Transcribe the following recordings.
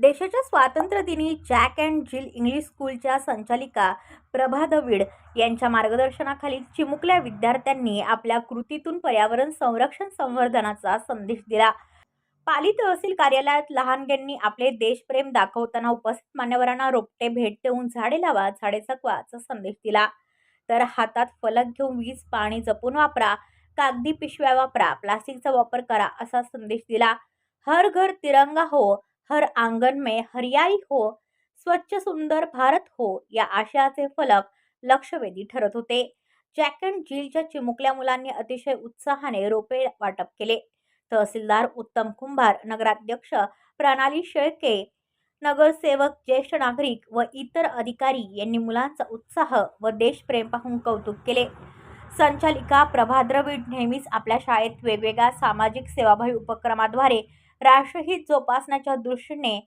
देशाच्या स्वातंत्र्यदिनी jack and जिल इंग्लिश स्कूलच्या संचालिका प्रभा दवीड यांच्या मार्गदर्शनाखाली चिमुकल्या विद्यार्थ्यांनी आपल्या कृतीतून पर्यावरण संरक्षण संवर्धनाचा संदेश दिला. पाली तहसील कार्यालयात लहानग्यांनी आपले देशप्रेम दाखवताना उपस्थित मान्यवरांना रोपटे भेट देऊन झाडे लावा झाडे जगवाचा संदेश दिला. तर हातात फलक घेऊन वीज पाणी जपून वापरा कागदी पिशव्या वापरा प्लास्टिकचा वापर करा असा संदेश दिला. हर घर तिरंगा हो हर आंगन में हरियाळी हो स्वच्छ सुंदर भारत हो या आशयाचे फलक लक्षवेधी ठरत होते. जॅक अँड जिलच्या चिमुकल्या मुलांनी अतिशय उत्साहाने रोपे वाटप केले. तहसीलदार उत्तम कुंभार नगराध्यक्ष प्रणाली शेळके नगरसेवक ज्येष्ठ नागरिक व इतर अधिकारी यांनी मुलांचा उत्साह व देशप्रेम पाहून कौतुक केले. संचालिका प्रभा द्रविड नेहमीच आपल्या शाळेत वेगवेगळ्या सामाजिक सेवाभावी उपक्रमाद्वारे राष्ट्रहित जोपासण्याच्या दृष्टीने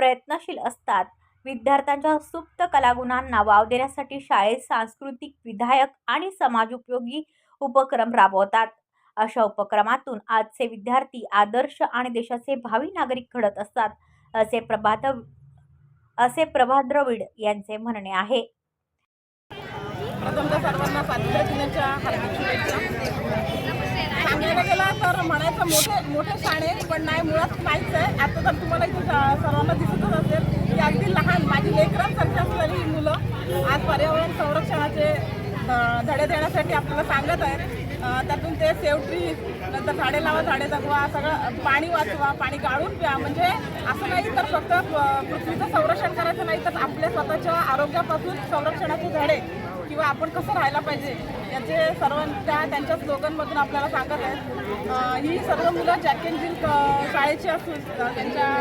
प्रयत्नशील असतात. विद्यार्थ्यांच्या सुप्त कलागुणांना वाव देण्यासाठी शाळेत सांस्कृतिक विधायक आणि समाजोपयोगी उपक्रम राबवतात. अशा उपक्रमातून आजचे विद्यार्थी आदर्श आणि देशाचे भावी नागरिक घडत असतात असे प्रभात असे प्रभा द्रविड यांचे म्हणणे आहे. तर म्हणायचं मोठे मोठे शाळे पण नाही मुळात नाहीच आहे आता तर तुम्हाला इथे सर्वांना दिसतच असेल की अगदी लहान माझी लेख असलेली ही मुलं आज पर्यावरण संरक्षणाचे अं, धडे देण्यासाठी आपल्याला सांगत आहेत त्यातून ते सेवट्री नंतर झाडे लावा झाडे जगवा सगळं पाणी वाचवा पाणी गाळून प्या. म्हणजे असं नाही तर फक्त प- पृथ्वीचं संरक्षण करायचं नाही तर आपल्या स्वतःच्या आरोग्यापासून संरक्षणाचे धडे किंवा आपण कसं राहायला पाहिजे याचे सर्व त्या त्यांच्या स्लोगनमधून आपल्याला सांगत आहेत. ही सर्व मुलं जॅकेन जिल शाळेची असून त्यांच्या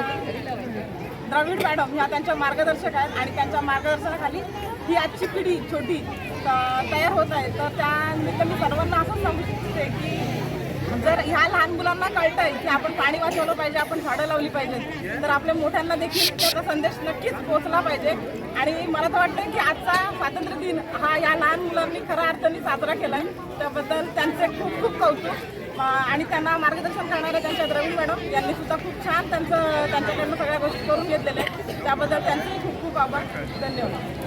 द्रविड मॅडम ह्या त्यांच्या मार्गदर्शक आहेत आणि त्यांच्या मार्गदर्शनाखाली ही आजची पिढी छोटी तयार होत आहे तर त्यानिमित्त मी सर्वांना असंच सांगू इच्छिते की जर ह्या लहान मुलांना कळत आहे की आपण पाणी वाचवलं पाहिजे आपण झाडं लावली पाहिजेत तर आपल्या मोठ्यांना देखील त्याचा संदेश नक्कीच पोहोचला पाहिजे. आणि मला तर वाटतं की आजचा स्वातंत्र्य दिन हा या लहान मुलांनी खऱ्या अर्थाने साजरा केला आहे त्याबद्दल त्यांचे खूप खूप कौतुक. आणि त्यांना मार्गदर्शन करणाऱ्या त्यांच्या द्रविड मॅडम यांनी सुद्धा खूप छान त्यांचं त्यांच्याकडनं सगळ्या गोष्टी करून घेतलेल्या आहेत. त्याबद्दल त्यांचेही खूप खूप आभार. धन्यवाद.